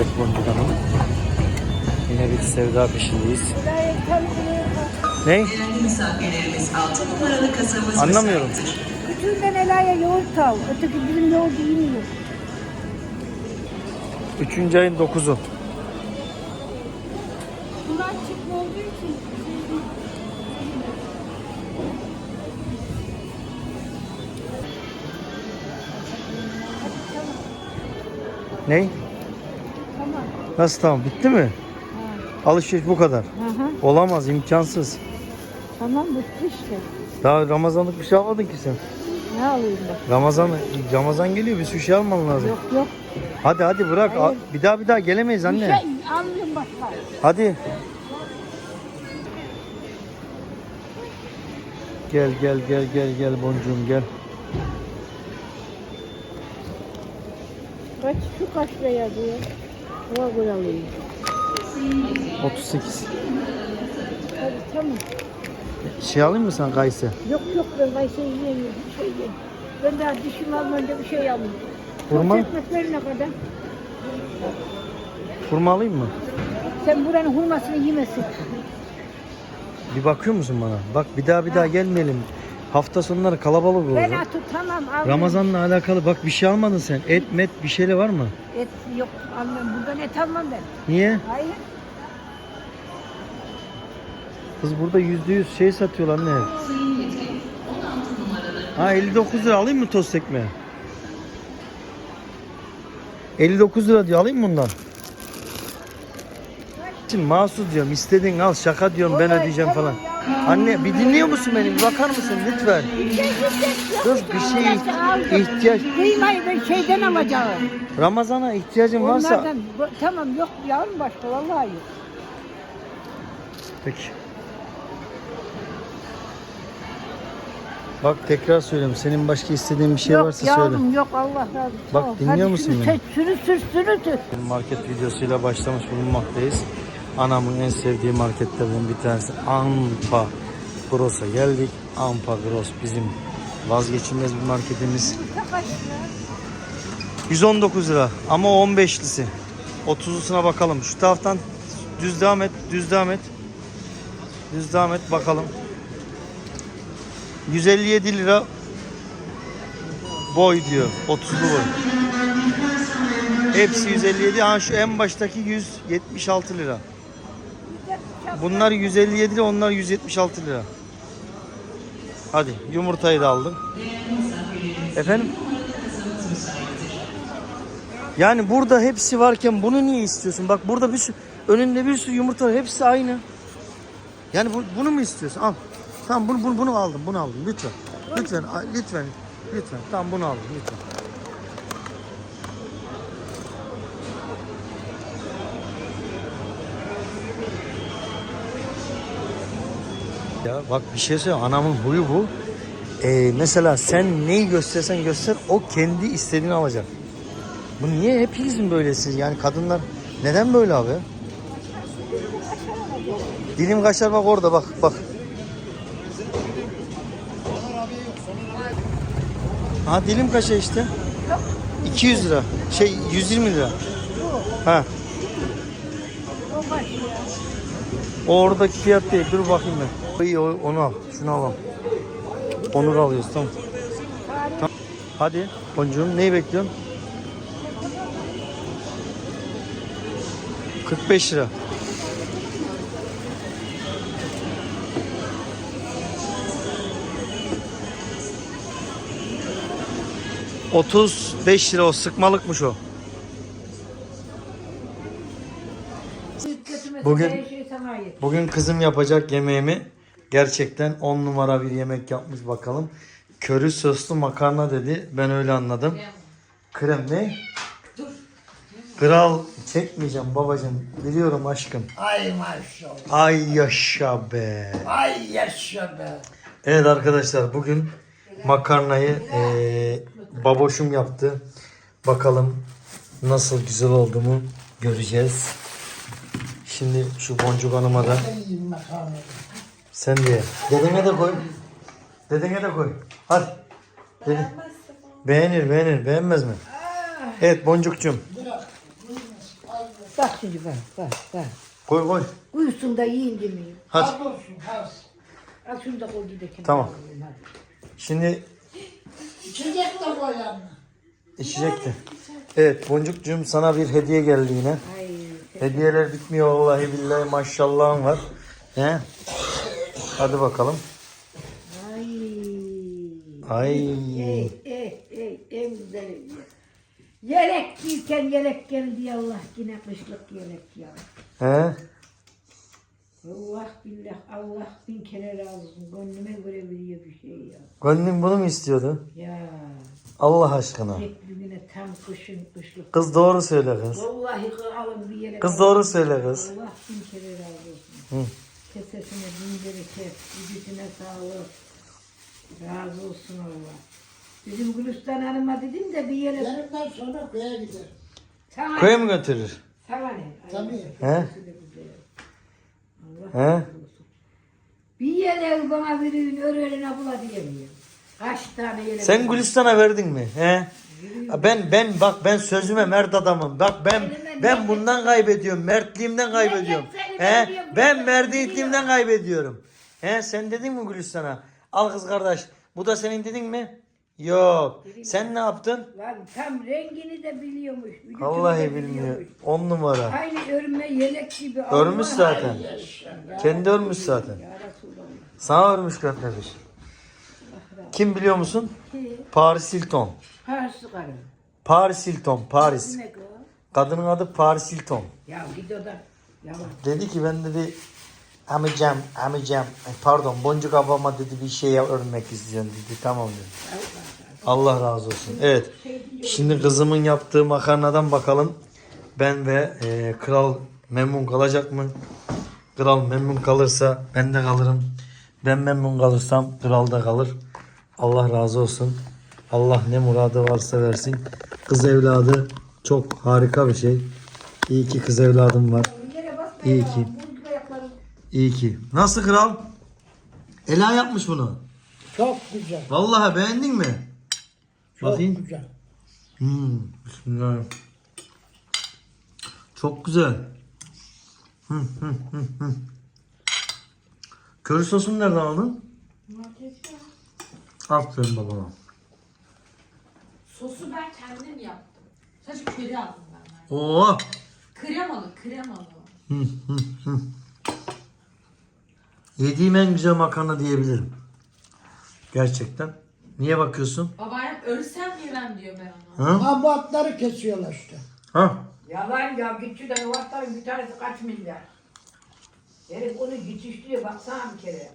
Evet Boncuk Hanım. Yine bir sevda peşindeyiz. Ne? Misafirlerimiz 6 numaralı kasamız Anlamıyorum. Küçüğünden Ela'ya yoğurt al. Öteki bizim yoğurt yemiyor. Üçüncü ayın 9'u. Bunlar çıkma olduğu için Ne? Tamam. Nasıl tamam? Bitti mi? Alışveriş bu kadar. Hı hı. Olamaz, imkansız. Tamam bitti işte. Daha Ramazanlık bir şey almadın ki sen. Ne alayım ben? Ramazan Ramazan geliyor bir sürü şey alman lazım. Yok yok. Hadi hadi bırak. Hayır. Bir daha bir daha gelemeyiz Bir anne. şey almayayım başka. Hadi. Gel gel gel gel gel boncuğum gel. Kaç şu kaç liraya diyor. Ona göre alayım. 38. Hadi tamam. Şey alayım mı sen kayısı? Yok yok ben kayısı yiyemiyorum. Şey yiyeyim. Ben daha dişimi almayınca bir şey almayayım. Hurma? Çok ekmekleri ne kadar? Hurma alayım mı? Sen buranın hurmasını yemesin. Bir bakıyor musun bana? Bak bir daha bir daha gelmeyelim. Hafta sonları kalabalık olur. Ben atı tamam al. Ramazanla alakalı bak bir şey almadın sen. Et met bir şeyle var mı? Et yok almam. Buradan et almam ben. Niye? Hayır. Kız burada yüzde yüz şey satıyorlar ne? Ha 59 lira alayım mı tost ekmeği? 59 lira diyor alayım mı bundan? Şimdi mahsus diyorum istediğin al şaka diyorum ben ödeyeceğim falan. Anne bir dinliyor musun beni bir bakar mısın lütfen? Dur bir şey ihtiyaç Kıymayı ben şeyden alacağım. Ramazana ihtiyacın varsa Onlardan. Bu- Tamam yok yavrum başka vallahi yok. Peki. Bak tekrar söylüyorum. Senin başka istediğin bir şey yok varsa söyle. yavrum yok Allah razı olsun. Bak, dinliyor musun beni? Sürü sür sürü sür. Market videosuyla başlamış bulunmaktayız. Anamın en sevdiği marketlerden bir tanesi Ampa Gross'a geldik. Ampa Gross bizim vazgeçilmez bir marketimiz. 119 lira ama o 15'lisi. 30'lusuna bakalım. Şu taraftan düz devam et, düz devam et. Düz devam et bakalım. 157 lira boy diyor. 30'lu boy. Hepsi 157. Ha şu en baştaki 176 lira. Bunlar 157 lira, onlar 176 lira. Hadi yumurtayı da aldım. Efendim? Yani burada hepsi varken bunu niye istiyorsun? Bak burada bir sürü, önünde bir sürü yumurta var. Hepsi aynı. Yani bu- bunu mu istiyorsun? Al. Tamam bunu, bunu, bunu aldım. Bunu aldım. Lütfen. Lütfen. Lütfen. Lütfen. Tamam bunu aldım. Lütfen. Ya bak bir şey söyleyeyim. Anamın huyu bu. Ee, mesela sen neyi göstersen göster o kendi istediğini alacak. Bu niye hepiniz mi böylesiniz? Yani kadınlar neden böyle abi? Dilim kaşar bak orada bak bak. Ha dilim kaşar işte. 200 lira. Şey 120 lira. Ha. O oradaki fiyat değil. Dur bakayım ben. İyi onu al. Şunu alalım. Onur alıyoruz tamam. Tamam. Hadi boncuğum neyi bekliyorsun? 45 lira. Otuz beş lira o sıkmalıkmış o. Bugün-. Bugün kızım yapacak yemeğimi gerçekten 10 numara bir yemek yapmış bakalım. Köri soslu makarna dedi. Ben öyle anladım. Krem ne? Kral çekmeyeceğim babacığım. Biliyorum aşkım. Ay maşallah. Ay yaşa be. Ay yaşa be. Evet arkadaşlar bugün makarnayı eee, baboşum yaptı. Bakalım nasıl güzel oldu mu göreceğiz. Şimdi şu boncuk hanıma da. Sen de. Dedene de koy. Dedene de koy. Hadi. Dede. Beğenir beğenir. Beğenmez mi? Evet Boncuk'cum. Bak şimdi bak bak bak. Koy koy. Uyusun da yiyin demiyor. Hadi. Al şunu da koy gidelim. Tamam. Şimdi İçecek de koy yanına. içecekti. Evet Boncukcuğum sana bir hediye geldi yine. Ay, Hediyeler bitmiyor vallahi billahi maşallahın var. He? Hadi bakalım. ay. Ay. Ey, ey, ey, en güzeli. Yelek giyken yelek geldi ya Allah yine kışlık yelek ya. He? Allah billah Allah bin kere razı olsun. Gönlüme göre biliyor bir şey ya. Gönlün bunu mu istiyordu? Ya Allah aşkına. tek güne tam kışın kışlık. Kız doğru söyle kız. Vallahi alın bir yere. Kız doğru söyle kız. Allah bin kere razı olsun. Hı. Sağlık. Razı olsun Allah. Bizim Gülistan Hanım'a dedim de bir yere Yarından sonra köye giderim. sana, Köye mi götürür? sana ne? Tabii. He? Allah He? razı olsun. Bir yere bana verin, öğreline bula diyemiyorum. Kaç tane yere Sen Gülistan'a verdin mi? He? Ben ben bak ben sözüme mert adamım. Bak ben ben bundan kaybediyorum. Mertliğimden kaybediyorum. He? Ben merdiyetliğimden kaybediyorum. He? Sen dedin mi Gülistan'a? Al kız kardeş. Bu da senin dedin mi? Yok. Sen ne yaptın? Lan tam rengini de biliyormuş. vücudunu Vallahi da bilmiyor. biliyormuş. On numara. Aynı örme yelek gibi. Örmüş Allah zaten. Allah. Kendi örmüş zaten. Ya Resulallah. Sana örmüş göndermiş. Kim biliyor musun? Ki, Paris Hilton. Parsı karı. Paris Hilton. Paris. Ne? Kadının adı Paris Hilton. Ya git odan. Dedi ki ben dedi amicam amicam pardon boncuk abama dedi bir şey örmek istiyorum dedi. Tamam dedi. Allah razı olsun. Evet. Şimdi kızımın yaptığı makarnadan bakalım. Ben ve e, kral memnun kalacak mı? Kral memnun kalırsa ben de kalırım. Ben memnun kalırsam kral da kalır. Allah razı olsun. Allah ne muradı varsa versin. Kız evladı çok harika bir şey. İyi ki kız evladım var. İyi ki. İyi ki. Nasıl kral? Ela yapmış bunu. Çok güzel. Vallahi beğendin mi? Çok Bakayım. güzel. Hmm, bismillah. Çok güzel. Hı, hı, hı, hı. Köri sosunu nereden aldın? Aferin babama. Sosu ben kendim yaptım. Sadece köri aldım ben. Oo. Kremalı, kremalı. Hı, hı, hı. Yediğim en güzel makarna diyebilirim. Gerçekten. Niye bakıyorsun? Babaannem ölsem yemem diyor ben ona. Ha? Ha bu atları kesiyorlar işte. Ha? Yalan ya git şuradan o atların bir tanesi kaç milyar. Herif onu geçiştiriyor baksana bir kere.